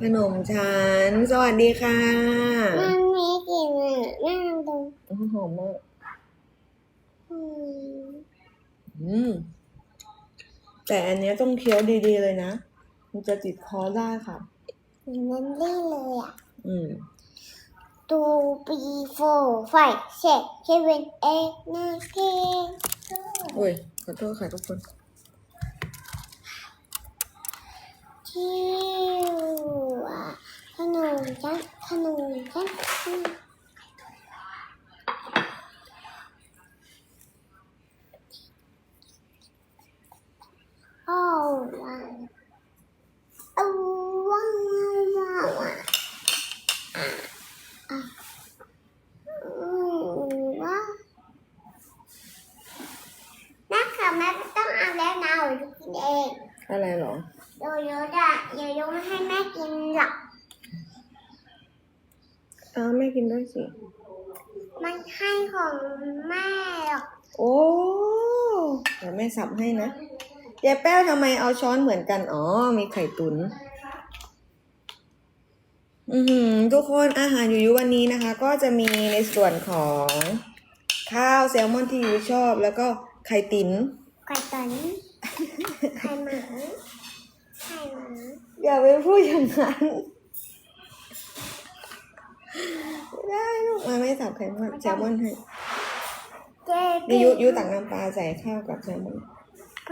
ขนมฉันสวัสดีค่ะมันมีกลิ่นอะน่าดูอื้อหอมมากอืมอืม แต่อันเนี้ยต้องเคี้ยวดีๆเลยนะ มันจะติดคอได้ค่ะ เหมือนมันเล่นเลยอะ อืมตูปีโฟไฟเช็คเคเวนเอ็กนาเกโอ้ยขอโทษค่ะทุกคน ทิวอะขนมจันขนมจันอืมโอ้ว้าวเอาว้าวว้าวว้าวอะอะอืมว้าวแม่ค่ะแม่ไม่ต้องเอาแล้วนะหนูจะกินเอง อะไรเหรอ โยโย่จะโยโย่ไม่ให้แม่กินหรอก อ้าวแม่กินด้วย สิมันให้ของแม่หรอกโอ้เดี๋ยวแม่สับให้นะยายแป้วทำไมเอาช้อนเหมือนกัน อ๋อ มีไข่ตุนอือหือทุกคนอาหารอยู่ยุวันนี้นะคะ ก็จะมีในส่วนของข้าวแซลมอนที่ยูชอบ แล้วก็ไข่ติ๋นไก่ตันไข่หมาไข่หมาอย่าไปพูดอย่างนั้น ไม่ได้ลูกมาไม่สับไข่มอนแซลมอนให้เจ๊นี่ยุยุตักน้ำปลาใส่ข้าวกับแซลมอนไป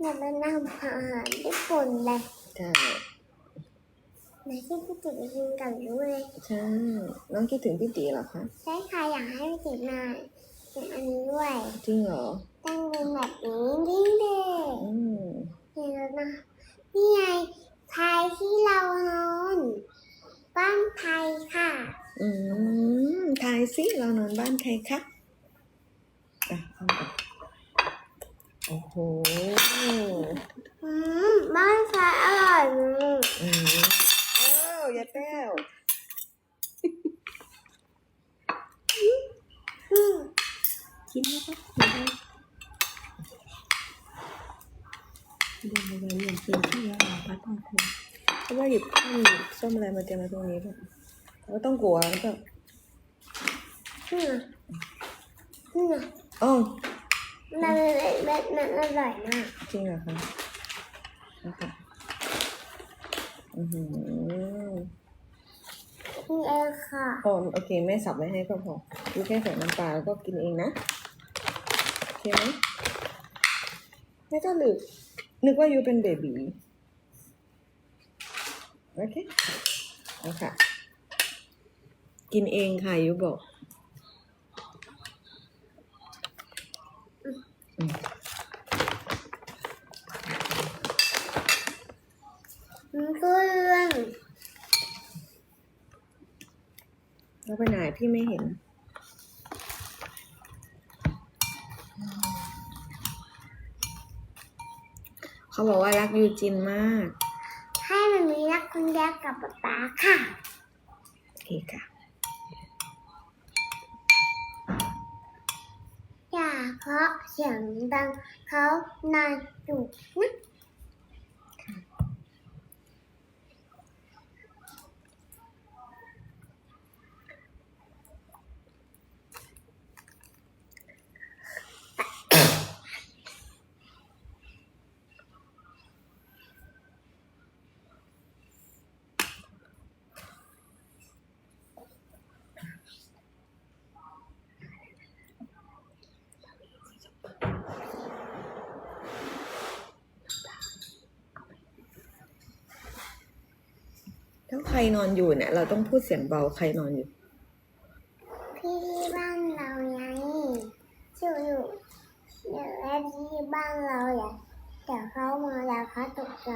อย่ามานั่งอาหารญี่ปุ่นเลยใช่ ไหนที่พี่ติ๋วกินกับด้วยใช่ น้องคิดถึงพี่ตีเหรอคะใช่ค่ะอยากให้พี่ติ๋วมากินอันนี้ด้วย จริงเหรอ ตั้งเป็นแบบนี้ดิ้งเด้อืมเห็นแล้วนะนี่ไงไทยที่เรานอนบ้านไทยค่ะ อืมทายสิเรานอนบ้านใครคะอะเข้าไปโอ้โหอืมบ้านไทยอร่อยมาก อืมเอ้า ยายแป้วกินนะคะกินได้เดินไปเรียนกินที่ยาพัดทองคุณเพราะว่าหยิบข้าวหยิบส้มอะไรมาเตรียมมาตรงนี้แบบเราต้องกลัวแล้วแบบอืมอืมอ๋อมันมันมันอร่อยมาก จริงเหรอคะนะคะ อือหือนี่เองค่ะอ๋อโอเคแม่สับไว้ให้ก็พอยูแค่ใส่น้ำปลาแล้วก็กินเองนะ โอเคไหมไม่ต้องนึกนึกว่ายูเป็นเบบีโอเคเอาค่ะ กินเองค่ะยูบอกมันก็เรื่อง แล้วไปไหน พี่ไม่เห็น เขาบอกว่ารักยูจินมาก ให้มันมีรักคุณยายกับป๊าป๊าค่ะ โอเคค่ะ อย่าเพราะเสียงดังเขานอนอยู่นะ ใครนอนอยู่เนี่ย เราต้องพูดเสียงเบาใครนอนอยู่ พี่ที่บ้านเราไงอยู่อยู่เดี๋ยวแม่ที่บ้านเราอย่าเดี๋ยวเขามาแล้วเขาตกใจ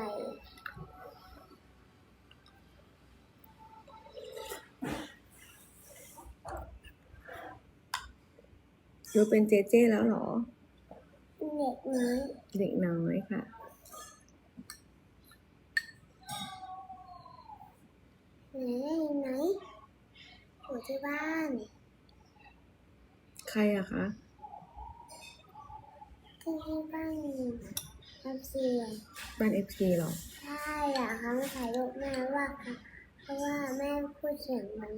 ยูเป็นเจเจแล้วเหรอ เด็กนี้เด็กน้อยค่ะ ไหนที่บ้าน ใครอะคะที่ที่บ้านทำเสียงบ้านเอฟซีหรอ ใช่อะเขามาถ่ายรูปแม่ว่าค่ะเพราะว่าแม่พูดเสียงดัง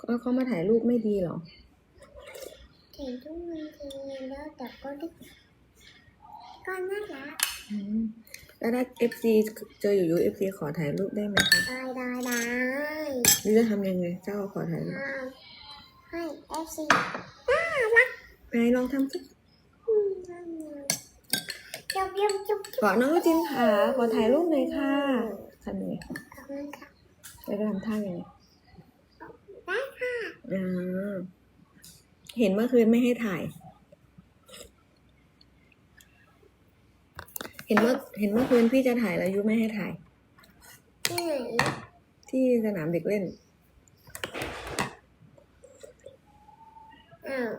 ก็เขามาถ่ายรูปไม่ดีหรอเสียงทุกมันทีแล้วแต่ก็ได้ก็น่ารักอืมแล้วถ้าเอฟซีเจออยู่ยูเอฟซีขอถ่ายรูปได้ไหมคะได้ได้ได้ หรือจะทำยังไงเจ้าขอถ่ายรูปห้ามให้เอฟซีน่ารักไหนลองทำสิอืมจุ๊บจุ๊บจุ๊บขอน้องลูกจินค่ะขอถ่ายรูปหน่อยค่ะทำยังไงขอบคุณค่ะเราจะทำท่ายังไงได้ค่ะอ่าเห็นเมื่อคืนไม่ให้ถ่าย เห็นเมื่อเห็นเมื่อคืนพี่จะถ่ายแล้วยุไม่ให้ถ่ายที่ไหน ที่สนามเด็กเล่นอ้าว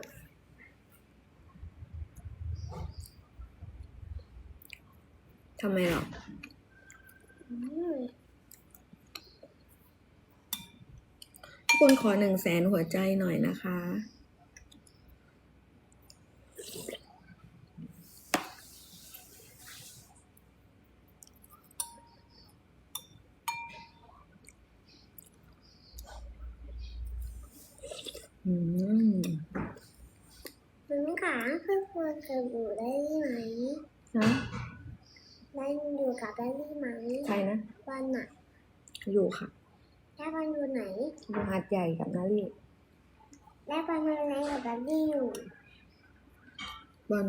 ทำไมหรออืมทุกคนขอหนึ่งแสนหัวใจหน่อยนะคะ อืม มันขาเพื่อนควรจะอยู่ได้ไหมนะได้อยู่กับได้ไหมใครนะวันน่ะอยู่ค่ะแล้ววันอยู่ไหนอยู่หาดใหญ่กับนารีแล้ววันอะไรกับดัดดี้อยู่วัน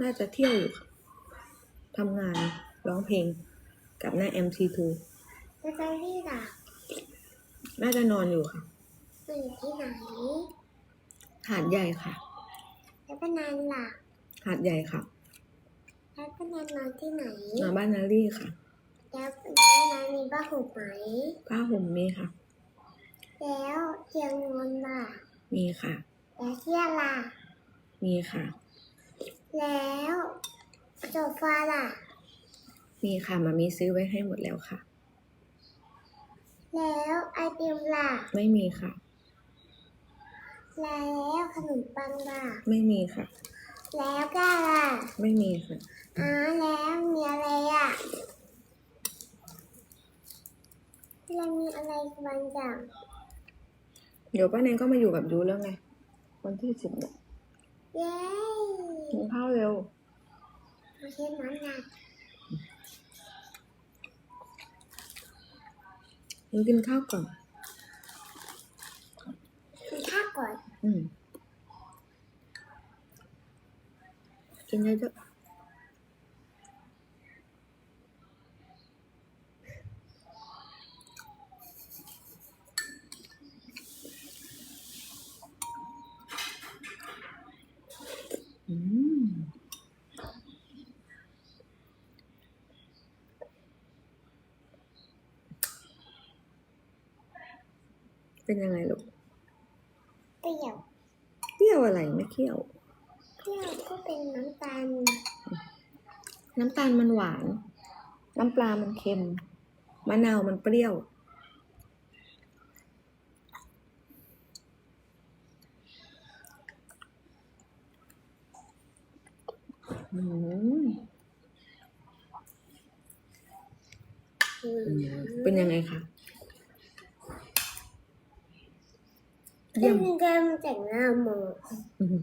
น่าจะเที่ยวอยู่ค่ะทำงานร้องเพลงกับหน้า MT2 แล้วดัดดี้ล่ะน่าจะนอนอยู่ค่ะอยู่ที่ไหนหาดใหญ่ค่ะ แล้วป้านานล่ะหาดใหญ่ค่ะแล้วป้านานนอนที่ไหนนอนบ้านนารีค่ะ แล้วป้านานมีบ้าหุบไหมผ้าห่มมีค่ะ แล้วเตียงนอนล่ะ มีค่ะ แล้วเที่ยล่ะ มีค่ะ แล้วโซฟาล่ะ มีค่ะมามีซื้อไว้ให้หมดแล้วค่ะ แล้วไอติมล่ะ ไม่มีค่ะ แล้วขนมปังล่ะ ไม่มีค่ะ แล้วก็ล่ะไม่มีค่ะอ๋อแล้วมีอะไรอะเรามีอะไรบางอย่างเดี๋ยวป้าแนนก็มาอยู่กับยูแล้วไง วันที่สิบเนี่ยเย้กินข้าวเร็วโอเคน้ำหนักยูกินข้าวก่อน กินข้าวก่อนอืม ป็นยังไงลูกเปรี้ยวเปรี้ยวอะไรไม่เคี่ยว เปรี้ยวก็เป็นน้ำตาล น้ำตาลมันหวาน น้ำปลามันเค็ม มะนาวมันเปรี้ยว อืมอืมเป็นยังไงคะ เล่เยี่ยมนเกมแต่งหน้าหมออืม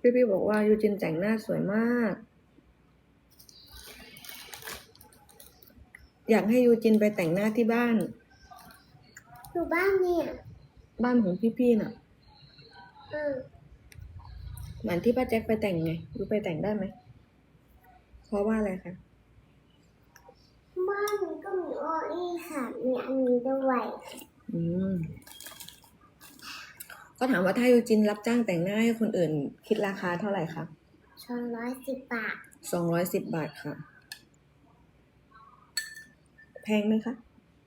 พี่พี่บอกว่ายูจินแต่งหน้าสวยมาก อยากให้ยูจินไปแต่งหน้าที่บ้าน อยู่บ้านเนี่ย บ้านของพี่ๆน่ะอืมเหมือนที่ป้าแจ็คไปแต่งไงยูไปแต่งได้ไหม เพราะว่าอะไรคะ บ้านก็มีโออี้ค่ะมีอันนี้ด้วยอืม ก็ถามว่าถ้ายูจินรับจ้างแต่งหน้าให้คนอื่น คิดราคาเท่าไหร่คะสองร้อยสิบบาท สองร้อยสิบบาทค่ะ แพงไหมคะ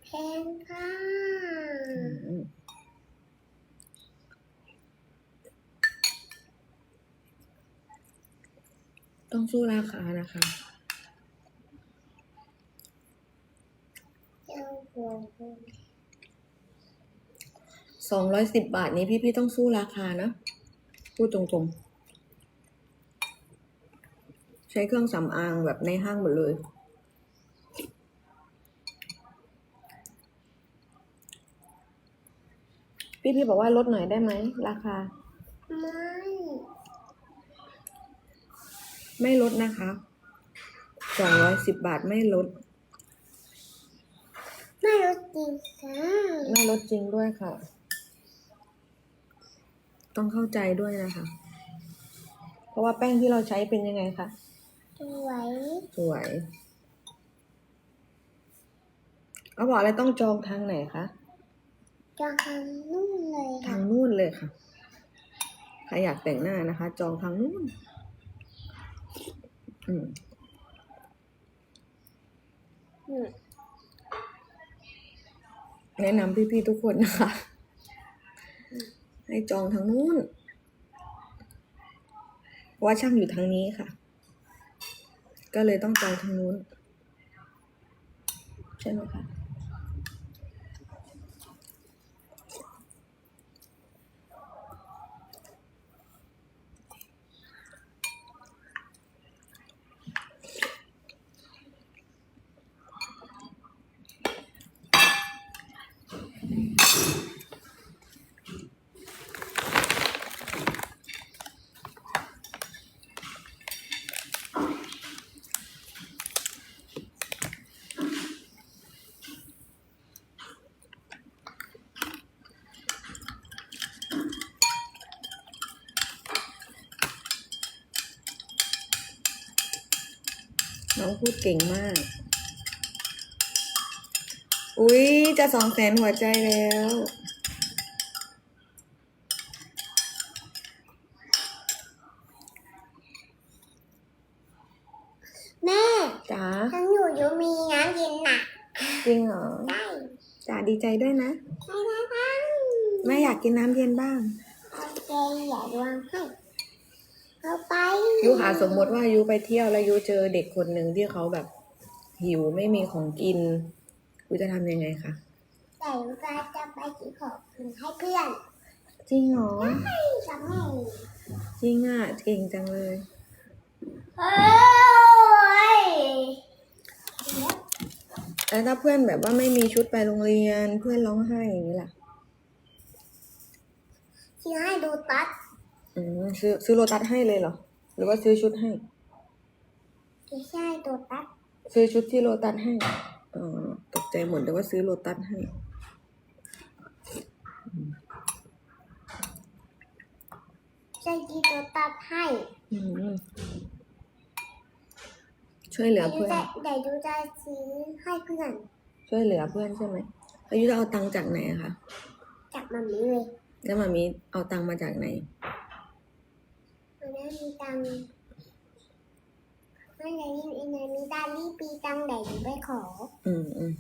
แพงค่ะอืมต้องสู้ราคานะคะเจ้าหัว สองร้อยสิบบาทนี้พี่พี่ๆต้องสู้ราคานะ พูดตรงๆ ใช้เครื่องสำอางแบบในห้างหมดเลยพี่พี่ๆบอกว่าลดหน่อยได้ไหมราคา ไม่ ไม่ลดนะคะสองร้อยสิบบาทไม่ลด ไม่รู้จริงค่ะ ไม่ลดจริงด้วยค่ะ ต้องเข้าใจด้วยนะคะ เพราะว่าแป้งที่เราใช้เป็นยังไงคะ สวย สวยเขาบอกอะไรต้องจองทางไหนคะจะทำนู่นเลยทาค่ะ งนู่นเลยค่ะ ใครอยากแต่งหน้านะคะ จองทางนู่น อืมอืมแนะนำพี่ๆทุกคนนะคะ ให้จองทางนู้นเพราะว่าช่างอยู่ทางนี้ค่ะ ก็เลยต้องจองทางนู้นใช่ไหมคะ องพูดเก่งมาก อุ๊ย จะสองแสนหัวใจแล้ว แม่จ๋าทั้งหนูอยู่มีน้ำเย็นหนักจริงเหรอได้จ๋าดีใจด้วยนะไม่ได้ทั้งแม่อยากกินน้ำเย็นบ้าง โอเคอย่าดวงให้ เอาไปยูหาสมมติว่ายูไปเที่ยวแล้วยูเจอเด็กคนหนึ่งที่เขาแบบ หิวไม่มีของกินยูจะทำยังไงคะแต่ลูกจะไปซื้อของกินให้เพื่อน จริงเหรอให้กับแม่จริงอะเก่งจังเลยเฮ้ยแล้วถ้าเพื่อนแบบว่าไม่มีชุดไปโรงเรียนเพื่อนร้องไห้อย่างนี้ล่ะที่ให้ดูตัด อืมซื้อซื้อโลตัสให้เลยเหรอ หรือว่าซื้อชุดให้ที่ใช่ดูตัดซื้อชุดที่โลตัสให้อ๋อตกใจหมดเลยว่าซื้อโลตัสให้ ใช่ที่ดูตัดให้อืมช่วยเหลือแต่ดูเพื่อนจะแต่ดูจะซื้อให้เพื่อนช่วยเหลือเพื่อนใช่ไหมแล้วยูจะเอาตังค์จากไหนอะคะ จากมันนี้เลยแล้วมามีเอาตังค์มาจากไหนมัน ไม่มีตังค์ไม่ได้นอีไหนมีตังค์รีบปีตังค์ไหนหนูไปขอ อืมอืม